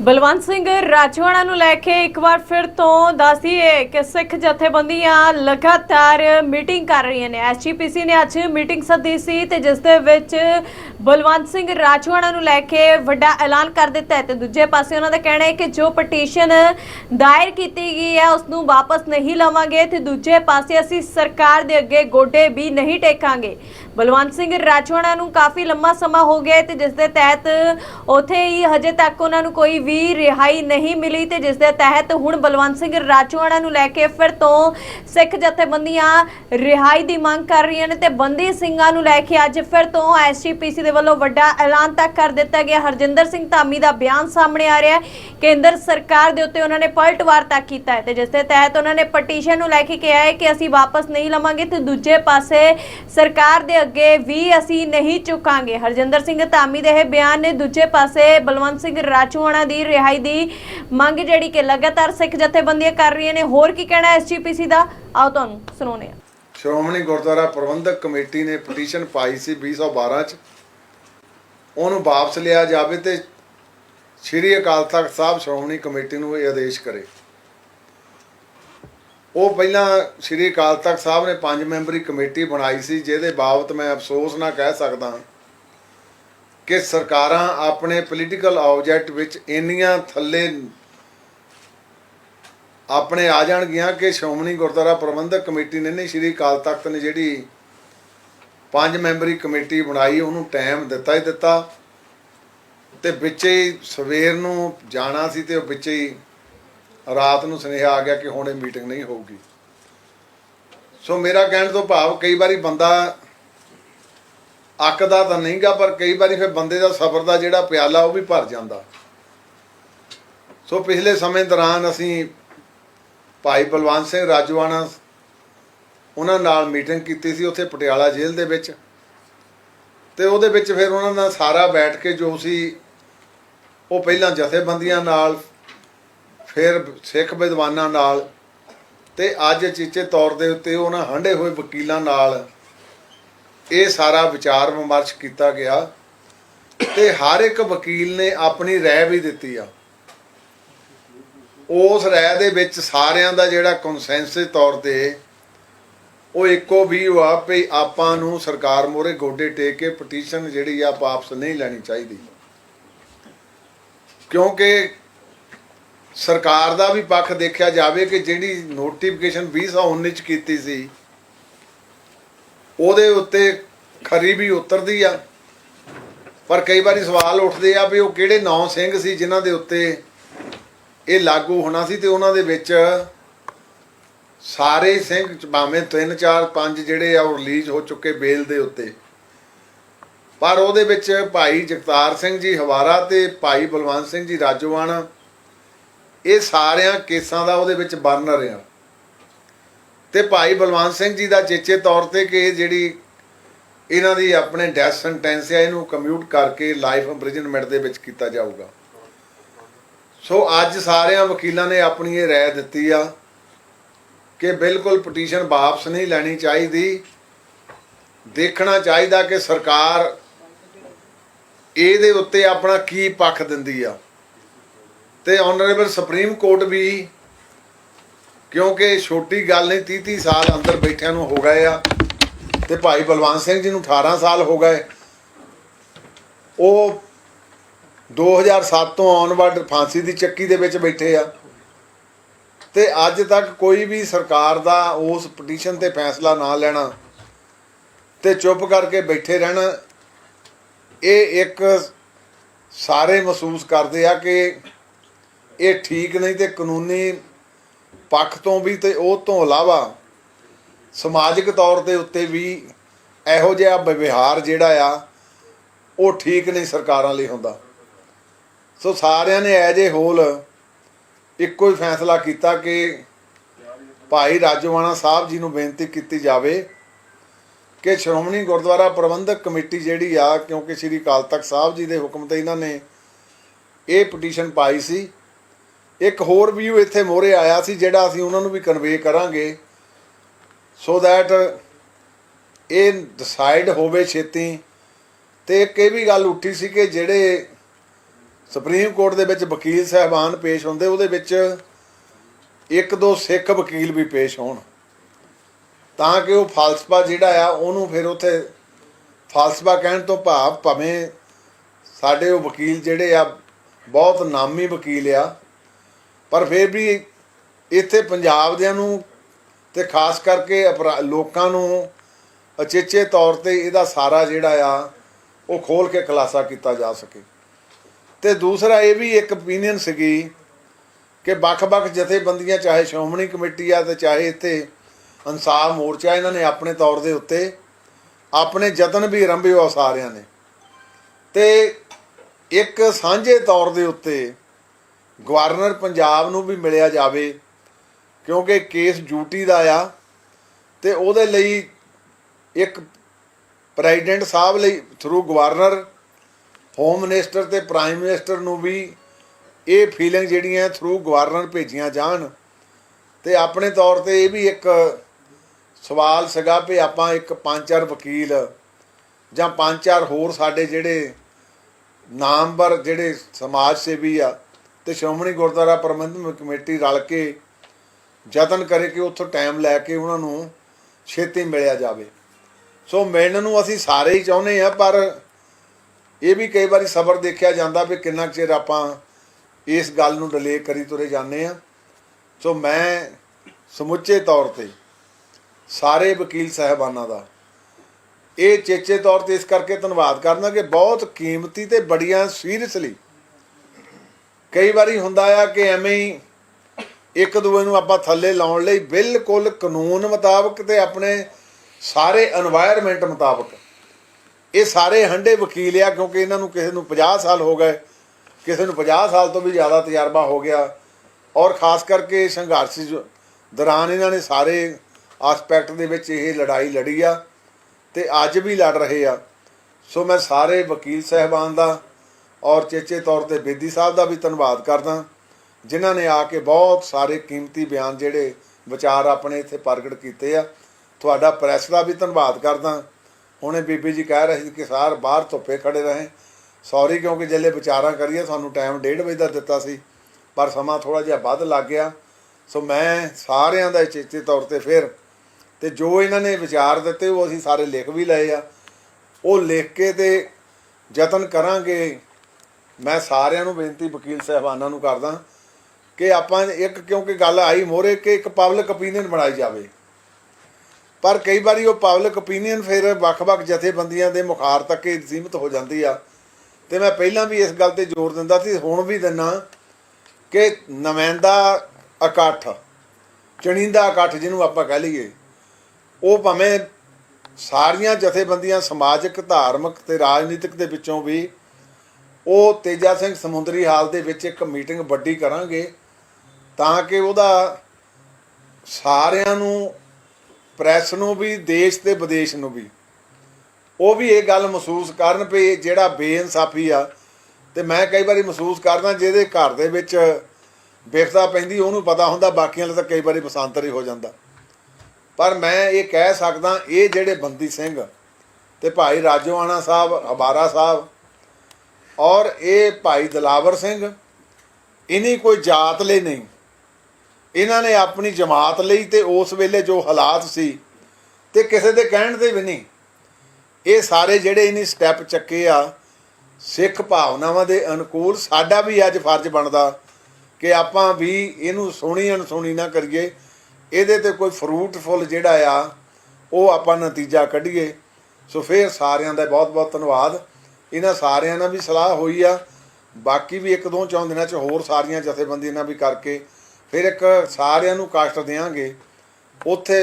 ਬਲਵੰਤ ਸਿੰਘ ਰਾਜਵਾੜਾ ਨੂੰ ਲੈ ਕੇ ਇੱਕ ਵਾਰ ਫਿਰ ਤੋਂ ਦੱਸਦੀਏ ਕਿ ਸਿੱਖ ਜਥੇਬੰਦੀਆਂ ਲਗਾਤਾਰ ਮੀਟਿੰਗ ਕਰ ਰਹੀਆਂ ਨੇ। ਐਸਜੀਪੀਸੀ ਨੇ ਅੱਜ ਮੀਟਿੰਗ ਸੱਦੀ ਸੀ ਤੇ ਜਿਸ ਦੇ ਵਿੱਚ ਬਲਵੰਤ ਸਿੰਘ ਰਾਜਵਾੜਾ ਨੂੰ ਲੈ ਕੇ ਵੱਡਾ ਐਲਾਨ ਕਰ ਦਿੱਤਾ ਹੈ ਤੇ ਦੂਜੇ ਪਾਸੇ ਉਹਨਾਂ ਦਾ ਕਹਿਣਾ ਹੈ ਕਿ ਜੋ ਪਟੀਸ਼ਨ ਦਾਇਰ ਕੀਤੀ ਗਈ ਹੈ, ਉਸ ਨੂੰ ਵਾਪਸ ਨਹੀਂ ਲਵਾਂਗੇ ਤੇ ਦੂਜੇ ਪਾਸੇ ਅਸੀਂ ਸਰਕਾਰ ਦੇ ਅੱਗੇ ਗੋਡੇ ਵੀ ਨਹੀਂ ਟੇਕਾਂਗੇ। ਬਲਵੰਤ ਸਿੰਘ ਰਾਜਵਾੜਾ ਨੂੰ ਕਾਫੀ ਲੰਮਾ ਸਮਾਂ ਹੋ ਗਿਆ ਹੈ ਤੇ ਜਿਸ ਦੇ ਤਹਿਤ ਉਥੇ ਹੀ ਹਜੇ ਤੱਕ ਉਹਨਾਂ ਨੂੰ ਕੋਈ ਵੀ ਰਿਹਾਈ ਨਹੀਂ ਮਿਲੀ ਤੇ ਜਿਸ ਦੇ ਤਹਿਤ ਹੁਣ ਬਲਵੰਤ ਸਿੰਘ ਰਾਜਵਾੜਾ ਨੂੰ ਲੈ ਕੇ ਫਿਰ ਤੋਂ ਸਿੱਖ ਜਥੇਬੰਦੀਆਂ ਰਿਹਾਈ ਦੀ ਮੰਗ ਕਰ ਰਹੀਆਂ ਨੇ ਤੇ ਬੰਦੀ ਸਿੰਘਾਂ ਨੂੰ ਲੈ ਕੇ ਅੱਜ ਫਿਰ ਤੋਂ ਐਸਜੀਪੀਸੀ ਦੇ ਵੱਲੋਂ ਵੱਡਾ ਐਲਾਨ ਤੱਕ ਕਰ ਦਿੱਤਾ ਗਿਆ। ਹਰਜਿੰਦਰ ਸਿੰਘ ਧਾਮੀ ਦਾ ਬਿਆਨ ਸਾਹਮਣੇ ਆ ਰਿਹਾ ਹੈ ਕੇਂਦਰ ਸਰਕਾਰ ਦੇ ਉੱਤੇ ਉਹਨਾਂ ਨੇ ਪਲਟਵਾਰ ਤੱਕ ਕੀਤਾ ਹੈ ਤੇ ਜਿਸ ਦੇ ਤਹਿਤ ਉਹਨਾਂ ਨੇ ਪਟੀਸ਼ਨ ਨੂੰ ਲੈ ਕੇ ਕਿਹਾ ਹੈ ਕਿ ਅਸੀਂ ਵਾਪਸ ਨਹੀਂ ਲਵਾਂਗੇ ਤੇ ਦੂਜੇ ਪਾਸੇ ਸਰਕਾਰ ਦੇ ਅੱਗੇ ਵੀ ਅਸੀਂ ਨਹੀਂ ਝੁਕਾਂਗੇ ਹਰਜਿੰਦਰ ਸਿੰਘ ਧਾਮੀ ਦੇ ਇਹ ਬਿਆਨ ਨੇ ਦੂਜੇ ਪਾਸੇ ਬਲਵੰਤ ਸਿੰਘ ਰਾਜੂਆਣਾ ਦੀ ਰਿਹਾਈ ਦੀ ਮੰਗ ਜਿਹੜੀ ਕਿ ਲਗਾਤਾਰ ਸਿੱਖ ਜਥੇਬੰਦੀਆਂ ਕਰ ਰਹੀਆਂ ਨੇ। ਹੋਰ ਕੀ ਕਹਿਣਾ ਐਸਜੀਪੀਸੀ ਦਾ? ਆਓ ਤੁਹਾਨੂੰ ਸੁਣਾਉਂਦੇ ਹਾਂ। ਸ਼੍ਰੋਮਣੀ ਗੁਰਦੁਆਰਾ ਪ੍ਰਬੰਧਕ ਕਮੇਟੀ ਨੇ ਪਟੀਸ਼ਨ ਪਾਈ ਸੀ 2012 ਚ। ਉਹਨੂੰ ਵਾਪਸ ਲਿਆ ਜਾਵੇ ਤੇ ਸ਼੍ਰੀ ਅਕਾਲ ਤਖਤ ਸਾਹਿਬ ਸ਼੍ਰੋਮਣੀ ਕਮੇਟੀ ਨੂੰ ਇਹ ਆਦੇਸ਼ ਕਰੇ। ਉਹ ਪਹਿਲਾਂ ਸ਼੍ਰੀ ਅਕਾਲ ਤਖਤ ਸਾਹਿਬ ਨੇ ਪੰਜ ਮੈਂਬਰੀ ਕਮੇਟੀ ਬਣਾਈ ਸੀ, ਜਿਹਦੇ ਬਾਬਤ ਮੈਂ ਅਫਸੋਸ ਨਾ ਕਹਿ ਸਕਦਾ ਹਾਂ। ਕਿ ਸਰਕਾਰਾਂ ਆਪਣੇ ਪੋਲੀਟੀਕਲ ਆਬਜੈਕਟ ਵਿੱਚ ਇੰਨੀਆਂ ਥੱਲੇ ਆਪਣੇ ਆ ਜਾਣਗੀਆਂ ਕਿ ਸ਼੍ਰੋਮਣੀ ਗੁਰਦੁਆਰਾ ਪ੍ਰਬੰਧਕ ਕਮੇਟੀ ਨੇ ਨਹੀਂ, ਸ਼੍ਰੀ ਅਕਾਲ ਤਖਤ ਨੇ ਜਿਹੜੀ ਪੰਜ ਮੈਂਬਰੀ ਕਮੇਟੀ ਬਣਾਈ, ਉਹਨੂੰ ਟਾਈਮ ਦਿੱਤਾ ਹੀ ਦਿੱਤਾ ਤੇ ਵਿੱਚ ਹੀ ਸਵੇਰ ਨੂੰ ਜਾਣਾ ਸੀ ਤੇ ਉਹ ਵਿੱਚੇ ਹੀ ਰਾਤ ਨੂੰ ਸੁਨੇਹਾ ਆ ਗਿਆ ਕਿ ਹੁਣ ਇਹ ਮੀਟਿੰਗ ਨਹੀਂ ਹੋਊਗੀ। ਸੋ ਮੇਰਾ ਕਹਿਣ ਤੋਂ ਭਾਵ ਕਈ ਵਾਰੀ ਬੰਦਾ ਅੱਕਦਾ ਤਾਂ ਨਹੀਂਗਾ, ਪਰ ਕਈ ਵਾਰੀ ਫਿਰ ਬੰਦੇ ਦਾ ਸਬਰ ਦਾ ਜਿਹੜਾ ਪਿਆਲਾ ਉਹ ਵੀ ਭਰ ਜਾਂਦਾ। ਸੋ ਪਿਛਲੇ ਸਮੇਂ ਦੌਰਾਨ ਅਸੀਂ ਭਾਈ ਬਲਵੰਤ ਸਿੰਘ ਰਾਜਵਾਨਾ ਉਹਨਾਂ ਨਾਲ ਮੀਟਿੰਗ ਕੀਤੀ ਸੀ ਉੱਥੇ ਪਟਿਆਲਾ ਜੇਲ੍ਹ ਦੇ ਵਿੱਚ। ਤੇ ਉਹਦੇ ਵਿੱਚ ਫਿਰ ਉਹਨਾਂ ਨਾਲ ਸਾਰਾ ਬੈਠ ਕੇ ਜੋ ਸੀ, ਉਹ ਪਹਿਲਾਂ ਜਥੇਬੰਦੀਆਂ ਨਾਲ, ਫਿਰ ਸਿੱਖ ਵਿਦਵਾਨਾਂ ਨਾਲ ਤੇ ਅੱਜ ਚੀਚੇ ਤੌਰ ਦੇ ਉੱਤੇ ਉਹਨਾਂ ਹੰਡੇ ਹੋਏ ਵਕੀਲਾਂ ਨਾਲ ਇਹ ਸਾਰਾ ਵਿਚਾਰ ਵਿਮਰਸ਼ ਕੀਤਾ ਗਿਆ ਤੇ ਹਰ ਇੱਕ ਵਕੀਲ ਨੇ ਆਪਣੀ ਰਾਏ ਵੀ ਦਿੱਤੀ ਆ। ਉਸ ਰਾਏ ਦੇ ਵਿੱਚ ਸਾਰਿਆਂ ਦਾ ਜਿਹੜਾ ਕੰਸੈਂਸਸ ਤੌਰ ਤੇ ਉਹ ਇੱਕੋ ਵੀ ਆ ਵੀ ਆਪਾਂ ਨੂੰ ਸਰਕਾਰ ਮੋਰੇ ਗੋਡੇ ਟੇਕ ਕੇ ਪਟੀਸ਼ਨ ਜਿਹੜੀ ਆ ਵਾਪਸ ਨਹੀਂ ਲੈਣੀ ਚਾਹੀਦੀ। ਕਿਉਂਕਿ ਸਰਕਾਰ ਦਾ ਵੀ ਪੱਖ ਦੇਖਿਆ ਜਾਵੇ ਕਿ ਜਿਹੜੀ ਨੋਟੀਫਿਕੇਸ਼ਨ 2019 ਚ ਕੀਤੀ ਸੀ ਉਹਦੇ ਉੱਤੇ ਖਰੀ ਵੀ ਉਤਰਦੀ ਆ। ਪਰ ਕਈ ਵਾਰੀ ਸਵਾਲ ਉੱਠਦੇ ਆ ਵੀ ਉਹ ਕਿਹੜੇ ਨੌ ਸਿੰਘ ਸੀ ਜਿਨ੍ਹਾਂ ਦੇ ਉੱਤੇ ਇਹ ਲਾਗੂ ਹੋਣਾ ਸੀ ਤੇ ਉਹਨਾਂ ਦੇ ਵਿੱਚ ਸਾਰੇ ਸਿੰਘ ਭਾਵੇਂ 3 4 5 ਜਿਹੜੇ ਆ ਉਹ ਰਿਲੀਜ਼ ਹੋ ਚੁੱਕੇ ਬੇਲ ਦੇ ਉੱਤੇ। ਪਰ ਉਹਦੇ ਵਿੱਚ ਭਾਈ ਜਗਤਾਰ ਸਿੰਘ ਜੀ ਹਵਾਰਾ ਤੇ ਭਾਈ ਬਲਵੰਤ ਸਿੰਘ ਜੀ ਰਾਜੋਵਾਨ ਇਹ ਸਾਰਿਆਂ ਕੇਸਾਂ ਦਾ ਉਹਦੇ ਵਿੱਚ ਬਰਨਰ ਆ। ਤੇ ਭਾਈ ਬਲਵੰਤ ਸਿੰਘ ਜੀ ਦਾ ਚੇਚੇ ਤੌਰ ਤੇ ਕਿ ਜਿਹੜੀ ਇਹਨਾਂ ਦੀ ਆਪਣੇ ਡੈਥ ਸੈਂਟੈਂਸ ਹੈ ਇਹਨੂੰ ਕਮਿਊਟ ਕਰਕੇ ਲਾਈਫ ਇੰਪ੍ਰਿਜ਼ਨਮੈਂਟ ਦੇ ਵਿੱਚ ਕੀਤਾ ਜਾਊਗਾ। ਸੋ ਅੱਜ ਸਾਰਿਆਂ ਵਕੀਲਾਂ ਨੇ ਆਪਣੀ ਇਹ ਰਾਏ ਦਿੱਤੀ ਆ ਕਿ ਬਿਲਕੁਲ ਪਟੀਸ਼ਨ ਵਾਪਸ ਨਹੀਂ ਲੈਣੀ ਚਾਹੀਦੀ। ਦੇਖਣਾ ਚਾਹੀਦਾ ਕਿ ਸਰਕਾਰ ਇਹਦੇ ਉੱਤੇ ਆਪਣਾ ਕੀ ਪੱਖ ਦਿੰਦੀ ਆ। ਤੇ ਆਨਰੇਬਲ ਸੁਪਰੀਮ ਕੋਰਟ ਵੀ ਕਿਉਂਕਿ ਛੋਟੀ ਗੱਲ ਨਹੀਂ 30 30 ਸਾਲ ਅੰਦਰ ਬੈਠਿਆਂ ਨੂੰ ਹੋ ਗਏ ਆ। ਤੇ ਭਾਈ ਬਲਵੰਤ ਸਿੰਘ ਜੀ ਨੂੰ 18 ਸਾਲ ਹੋ ਗਏ। ਉਹ 2007 ਤੋਂ ਆਨਵਰਡ ਫਾਂਸੀ ਦੀ ਚੱਕੀ ਦੇ ਵਿੱਚ ਬੈਠੇ ਆ। ਤੇ ਅੱਜ ਤੱਕ ਕੋਈ ਵੀ ਸਰਕਾਰ ਦਾ ਉਸ ਪਟੀਸ਼ਨ ਤੇ ਫੈਸਲਾ ਨਾ ਲੈਣਾ ਤੇ ਚੁੱਪ ਕਰਕੇ ਬੈਠੇ ਰਹਿਣਾ, ਇਹ ਇੱਕ ਸਾਰੇ ਮਹਿਸੂਸ ਕਰਦੇ ਆ ਕਿ ਇਹ ਠੀਕ ਨਹੀਂ ਤੇ ਕਾਨੂੰਨੀ ਪੱਖ ਤੋਂ ਵੀ ਤੇ ਉਹ ਤੋਂ ਇਲਾਵਾ ਸਮਾਜਿਕ ਤੌਰ ਦੇ ਉੱਤੇ ਵੀ ਇਹੋ ਜਿਹਾ ਵਿਵਹਾਰ ਜਿਹੜਾ ਆ, ਉਹ ਠੀਕ ਨਹੀਂ ਸਰਕਾਰਾਂ ਲਈ ਹੁੰਦਾ। ਸੋ ਸਾਰਿਆਂ ਨੇ ਐਜ ਏ ਹੋਲ ਇੱਕੋ ਹੀ ਫੈਸਲਾ ਕੀਤਾ ਕਿ ਭਾਈ ਰਾਜਵਾਨਾ ਸਾਹਿਬ ਜੀ ਨੂੰ ਬੇਨਤੀ ਕੀਤੀ ਜਾਵੇ ਕਿ ਸ਼੍ਰੋਮਣੀ ਗੁਰਦੁਆਰਾ ਪ੍ਰਬੰਧਕ ਕਮੇਟੀ ਜਿਹੜੀ ਆ, ਕਿਉਂਕਿ ਸ੍ਰੀ ਅਕਾਲ ਤਖਤ ਸਾਹਿਬ ਜੀ ਦੇ ਹੁਕਮ ਤੇ ਇਹਨਾਂ ਨੇ ਇਹ ਪਟੀਸ਼ਨ ਪਾਈ ਸੀ ਇੱਕ ਹੋਰ ਵੀ ਇੱਥੇ ਮੋਹਰੇ ਆਇਆ ਸੀ, ਜਿਹੜਾ ਅਸੀਂ ਉਹਨਾਂ ਨੂੰ ਵੀ ਕਨਵੇ ਕਰਾਂਗੇ। ਸੋ ਦੈਟ ਇਹ ਡਿਸਾਈਡ ਹੋਵੇ ਛੇਤੀ। ਤੇ ਇੱਕ ਇਹ ਵੀ ਗੱਲ ਉੱਠੀ ਸੀ ਕਿ ਜਿਹੜੇ ਸੁਪਰੀਮ ਕੋਰਟ ਦੇ ਵਿੱਚ ਵਕੀਲ ਸਹਿਬਾਨ ਪੇਸ਼ ਹੁੰਦੇ, ਉਹਦੇ ਵਿੱਚ ਇੱਕ ਦੋ ਸਿੱਖ ਵਕੀਲ ਵੀ ਪੇਸ਼ ਹੋਣ। ਤਾਂ ਕਿ ਉਹ ਫਲਸਫਾ ਜਿਹੜਾ ਆ, ਉਹਨੂੰ ਫਿਰ ਉੱਥੇ ਫਲਸਫਾ ਕਹਿਣ ਤੋਂ ਭਾਵ ਭਾਵੇਂ ਸਾਡੇ ਉਹ ਵਕੀਲ ਜਿਹੜੇ ਆ, ਬਹੁਤ ਨਾਮੀ ਵਕੀਲ ਆ ਪਰ ਫਿਰ ਵੀ ਇੱਥੇ ਪੰਜਾਬ ਦਿਆਂ ਨੂੰ ਤੇ ਖਾਸ ਕਰਕੇ ਅਪਰਾ- ਲੋਕਾਂ ਨੂੰ ਅਚੇਚੇ ਤੌਰ ਤੇ ਇਹਦਾ ਸਾਰਾ ਜਿਹੜਾ ਆ, ਉਹ ਖੋਲ ਕੇ ਖੁਲਾਸਾ ਕੀਤਾ ਜਾ ਸਕੇ। ਤੇ ਦੂਸਰਾ ਇਹ ਵੀ ਇੱਕ ਓਪੀਨੀਅਨ ਸੀਗੀ ਕਿ ਵੱਖ-ਵੱਖ ਜਥੇਬੰਦੀਆਂ, ਚਾਹੇ ਸ਼੍ਰੋਮਣੀ ਕਮੇਟੀ ਆ ਤੇ ਚਾਹੇ ਇੱਥੇ ਇਨਸਾਫ ਮੋਰਚਾ, ਇਹਨਾਂ ਨੇ ਆਪਣੇ ਤੌਰ ਦੇ ਉੱਤੇ ਆਪਣੇ ਯਤਨ ਵੀ ਆਰੰਭੇ ਹੋ ਸਾਰਿਆਂ ਨੇ। ਤੇ ਇੱਕ ਸਾਂਝੇ ਤੌਰ ਦੇ ਉੱਤੇ ਗਵਰਨਰ ਪੰਜਾਬ ਨੂੰ ਵੀ ਮਿਲਿਆ ਜਾਵੇ, ਕਿਉਂਕਿ ਕੇਸ ਡਿਊਟੀ ਦਾ ਆ, ਤੇ ਉਹਦੇ ਲਈ ਇੱਕ ਪ੍ਰੈਜ਼ੀਡੈਂਟ ਸਾਹਿਬ ਲਈ ਥਰੂ ਗਵਰਨਰ, ਹੋਮ ਮਿਨਿਸਟਰ ਤੇ ਪ੍ਰਾਈਮ ਮਿਨਿਸਟਰ ਨੂੰ ਵੀ ਇਹ ਫੀਲਿੰਗ ਜਿਹੜੀਆਂ ਥਰੂ ਗਵਰਨਰ ਭੇਜੀਆਂ ਜਾਣ। ਤੇ ਆਪਣੇ ਤੌਰ ਤੇ ਇਹ ਵੀ ਇੱਕ ਸਵਾਲ ਸੀਗਾ ਵੀ ਆਪਾਂ ਇੱਕ ਪੰਜ ਚਾਰ ਵਕੀਲ ਜਾਂ ਪੰਜ ਚਾਰ ਹੋਰ ਸਾਡੇ ਜਿਹੜੇ ਨਾਮਵਰ ਜਿਹੜੇ ਸਮਾਜ ਸੇਵੀ ਆ ਤੇ ਸ਼੍ਰੋਮਣੀ ਗੁਰਦੁਆਰਾ ਪ੍ਰਬੰਧਕ ਕਮੇਟੀ ਰਲ ਕੇ ਯਤਨ ਕਰੇ ਕਿ ਉੱਥੋਂ ਟਾਈਮ ਲੈ ਕੇ ਉਹਨਾਂ ਨੂੰ ਛੇਤੀ ਮਿਲਿਆ ਜਾਵੇ। ਸੋ ਮਿਲਣ ਨੂੰ ਅਸੀਂ ਸਾਰੇ ਹੀ ਚਾਹੁੰਦੇ ਆ ਪਰ ਇਹ ਵੀ ਕਈ ਵਾਰੀ ਸਬਰ ਦੇਖਿਆ ਜਾਂਦਾ ਵੀ ਕਿੰਨਾ ਕੁ ਚਿਰ ਆਪਾਂ ਇਸ ਗੱਲ ਨੂੰ ਡਿਲੇ ਕਰੀ ਤੁਰੇ ਜਾਂਦੇ ਆ ਸੋ ਮੈਂ ਸਮੁੱਚੇ ਤੌਰ ਤੇ ਸਾਰੇ ਵਕੀਲ ਸਾਹਿਬਾਨਾਂ ਦਾ ਇਹ ਚੇਚੇ ਤੌਰ ਤੇ ਇਸ ਕਰਕੇ ਧੰਨਵਾਦ ਕਰਨਾ ਕਿ ਬਹੁਤ ਕੀਮਤੀ ਤੇ ਬੜੀਆਂ ਸੀਰੀਅਸਲੀ ਕਈ ਵਾਰੀ ਹੁੰਦਾ ਆ ਕਿ ਐਵੇਂ ਹੀ ਇੱਕ ਦੂਏ ਨੂੰ ਆਪਾਂ ਥੱਲੇ ਲਾਉਣ ਲਈ ਬਿਲਕੁਲ ਕਾਨੂੰਨ ਮੁਤਾਬਕ ਤੇ ਆਪਣੇ ਸਾਰੇ এনवायरमेंट ਮੁਤਾਬਕ। ਇਹ ਸਾਰੇ ਹੰਡੇ ਵਕੀਲ ਆ, ਕਿਉਂਕਿ ਇਹਨਾਂ ਨੂੰ ਕਿਸੇ ਨੂੰ 50 ਸਾਲ ਹੋ ਗਏ, ਕਿਸੇ ਨੂੰ 50 ਸਾਲ ਤੋਂ ਵੀ ਜ਼ਿਆਦਾ ਤਜਰਬਾ ਹੋ ਗਿਆ। ਔਰ ਖਾਸ ਕਰਕੇ ਸੰਘਰਸ਼ ਦੌਰਾਨ ਇਹਨਾਂ ਨੇ ਸਾਰੇ ਆਸਪੈਕਟ ਦੇ ਵਿੱਚ ਇਹ ਲੜਾਈ ਲੜੀ ਆ ਤੇ ਅੱਜ ਵੀ ਲੜ ਰਹੇ ਆ। ਸੋ ਮੈਂ ਸਾਰੇ ਵਕੀਲ ਸਹਿਬਾਨ ਦਾ ਔਰ ਚੇਚੇ ਤੌਰ ਤੇ ਬੇਦੀ ਸਾਹਿਬ ਦਾ ਵੀ ਧੰਨਵਾਦ ਕਰਦਾ, ਜਿਨ੍ਹਾਂ ਨੇ ਆ ਕੇ ਬਹੁਤ ਸਾਰੇ ਕੀਮਤੀ ਬਿਆਨ ਜਿਹੜੇ ਵਿਚਾਰ ਆਪਣੇ ਇੱਥੇ ਪ੍ਰਗਟ ਕੀਤੇ ਆ। ਤੁਹਾਡਾ ਪ੍ਰੈਸ ਦਾ ਵੀ ਧੰਨਵਾਦ ਕਰਦਾ। ਹੁਣੇ ਬੀਬੀ ਜੀ ਕਹਿ ਰਹੇ ਸੀ ਕਿ ਸਾਰ ਬਾਹਰ ਧੁੱਪੇ ਖੜੇ ਰਹੇ। ਸੌਰੀ ਕਿਉਂਕਿ ਜਿੱਲੇ ਵਿਚਾਰਾਂ ਕਰੀਏ, ਸਾਨੂੰ ਟਾਈਮ 1:30 ਵਜੇ ਦਾ ਦਿੱਤਾ ਸੀ, ਪਰ ਸਮਾਂ ਥੋੜਾ ਜਿਹਾ ਵੱਧ ਲੱਗ ਗਿਆ। ਸੋ ਮੈਂ ਸਾਰਿਆਂ ਦਾ ਚੇਚੇ ਤੌਰ ਤੇ ਫਿਰ, ਤੇ ਜੋ ਇਹਨਾਂ ਨੇ ਵਿਚਾਰ ਦਿੱਤੇ, ਉਹ ਅਸੀਂ ਸਾਰੇ ਲਿਖ ਵੀ ਲਏ ਆ। ਉਹ ਲਿਖ ਕੇ ਤੇ ਯਤਨ ਕਰਾਂਗੇ। ਮੈਂ ਸਾਰਿਆਂ ਨੂੰ ਬੇਨਤੀ ਵਕੀਲ ਸਹਿਬਾਨਾਂ ਨੂੰ ਕਰਦਾ ਕਿ ਆਪਾਂ ਇੱਕ ਕਿਉਂਕਿ ਗੱਲ ਆਈ ਮੋਰੇ ਕਿ ਇੱਕ ਪਬਲਿਕ ਓਪੀਨੀਅਨ ਬਣਾਈ ਜਾਵੇ। ਪਰ ਕਈ ਵਾਰੀ ਉਹ ਪਬਲਿਕ ਓਪੀਨੀਅਨ ਫਿਰ ਵੱਖ-ਵੱਖ ਜਥੇਬੰਦੀਆਂ ਦੇ ਮੁਖਾਰ ਤੱਕ ਹੀ ਸੀਮਿਤ ਹੋ ਜਾਂਦੀ ਆ। ਤੇ ਮੈਂ ਪਹਿਲਾਂ ਵੀ ਇਸ ਗੱਲ ਤੇ ਜ਼ੋਰ ਦਿੰਦਾ ਸੀ, ਹੁਣ ਵੀ ਦਿੰਨਾ ਕਿ ਨੁਮਾਇੰਦਾ ਇਕੱਠ, ਚੁਣਿੰਦਾ ਇਕੱਠ ਜਿਹਨੂੰ ਆਪਾਂ ਕਹਿ ਲਈਏ, ਉਹ ਭਾਵੇਂ ਸਾਰੀਆਂ ਜਥੇਬੰਦੀਆਂ ਸਮਾਜਿਕ, ਧਾਰਮਿਕ ਤੇ ਰਾਜਨੀਤਿਕ ਦੇ ਵਿੱਚੋਂ ਵੀ ਉਹ ਤੇਜਾ ਸਿੰਘ ਸਮੁੰਦਰੀ ਹਾਲ ਦੇ ਵਿੱਚ ਇੱਕ ਮੀਟਿੰਗ ਵੱਡੀ ਕਰਾਂਗੇ ਤਾਂ ਕਿ ਉਹਦਾ ਸਾਰਿਆਂ ਨੂੰ, ਪ੍ਰੈਸ ਨੂੰ ਵੀ, ਦੇਸ਼ ਤੇ ਵਿਦੇਸ਼ ਨੂੰ ਵੀ। ਉਹ ਵੀ ਇਹ ਗੱਲ ਮਹਿਸੂਸ ਕਰਨ ਵੀ ਜਿਹੜਾ ਬੇਇਨਸਾਫੀ ਆ, ਤੇ ਮੈਂ ਕਈ ਵਾਰੀ ਮਹਿਸੂਸ ਕਰਦਾ ਜਿਹਦੇ ਘਰ ਦੇ ਵਿੱਚ ਬਿਰਤਾ ਪੈਂਦੀ, ਉਹਨੂੰ ਪਤਾ ਹੁੰਦਾ, ਬਾਕੀਆਂ ਲਈ ਤਾਂ ਕਈ ਵਾਰੀ ਬਸੰਤਰ ਹੀ ਹੋ ਜਾਂਦਾ। ਪਰ ਮੈਂ ਇਹ ਕਹਿ ਸਕਦਾ, ਇਹ ਜਿਹੜੇ ਬੰਦੀ ਸਿੰਘ ਤੇ ਭਾਈ ਰਾਜੋਆਣਾ ਸਾਹਿਬ ਹਬਾਰਾ ਸਾਹਿਬ ਔਰ ਇਹ ਭਾਈ ਦਲਾਵਰ ਸਿੰਘ, ਇਨੀ ਕੋਈ ਜਾਤ ਲਈ ਨਹੀਂ। ਇਹਨਾਂ ਨੇ ਆਪਣੀ ਜਮਾਤ ਲਈ ਤੇ ਉਸ ਵੇਲੇ ਜੋ ਹਾਲਾਤ ਸੀ ਤੇ ਕਿਸੇ ਦੇ ਕਹਿਣ ਤੇ ਵੀ ਨਹੀਂ। ਇਹ ਸਾਰੇ ਜਿਹੜੇ ਇਹਨੇ ਸਟੈਪ ਚੱਕੇ ਆ, ਸਿੱਖ ਭਾਵਨਾਵਾਂ ਦੇ ਅਨੁਕੂਲ ਸਾਡਾ ਵੀ ਅੱਜ ਫਰਜ਼ ਬਣਦਾ ਕਿ ਆਪਾਂ ਵੀ ਇਹਨੂੰ ਸੋਹਣੀ ਅਣਸੁਣੀ ਨਾ ਕਰੀਏ। ਇਹਦੇ ਤੇ ਕੋਈ ਫਰੂਟਫੁਲ ਜਿਹੜਾ ਆ, ਉਹ ਆਪਾਂ ਨਤੀਜਾ ਕੱਢੀਏ। ਸੋ ਫਿਰ ਸਾਰਿਆਂ ਦਾ ਬਹੁਤ ਬਹੁਤ ਧੰਨਵਾਦ। ਇਹਨਾਂ ਸਾਰਿਆਂ ਨਾਲ ਵੀ ਸਲਾਹ ਹੋਈ ਆ। ਬਾਕੀ ਵੀ ਇੱਕ ਦੋ ਚੌਂ ਦਿਨਾਂ ਚ ਹੋਰ ਸਾਰੀਆਂ ਜਥੇਬੰਦੀਆਂ ਨਾਲ ਵੀ ਕਰਕੇ ਫਿਰ ਇੱਕ ਸਾਰਿਆਂ ਨੂੰ ਕਾਸ਼ਟ ਦੇਵਾਂਗੇ ਉੱਥੇ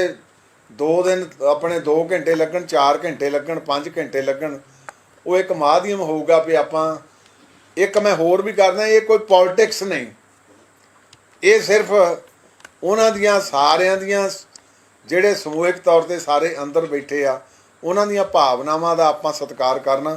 2 ਦਿਨ ਆਪਣੇ 2 ਘੰਟੇ ਲੱਗਣ 4 ਘੰਟੇ ਲੱਗਣ 5 ਘੰਟੇ ਲੱਗਣ, ਉਹ ਇੱਕ ਮਾਧਿਅਮ ਹੋਊਗਾ ਵੀ ਆਪਾਂ ਇੱਕ ਮੈਂ ਹੋਰ ਵੀ ਕਰਦਾ, ਇਹ ਕੋਈ ਪੋਲਿਟਿਕਸ ਨਹੀਂ। ਇਹ ਸਿਰਫ ਉਹਨਾਂ ਦੀਆਂ, ਸਾਰਿਆਂ ਦੀਆਂ ਜਿਹੜੇ ਸਮੂਹਿਕ ਤੌਰ ਤੇ ਸਾਰੇ ਅੰਦਰ ਬੈਠੇ ਆ, ਉਹਨਾਂ ਦੀਆਂ ਭਾਵਨਾਵਾਂ ਦਾ ਆਪਾਂ ਸਤਿਕਾਰ ਕਰਨਾ।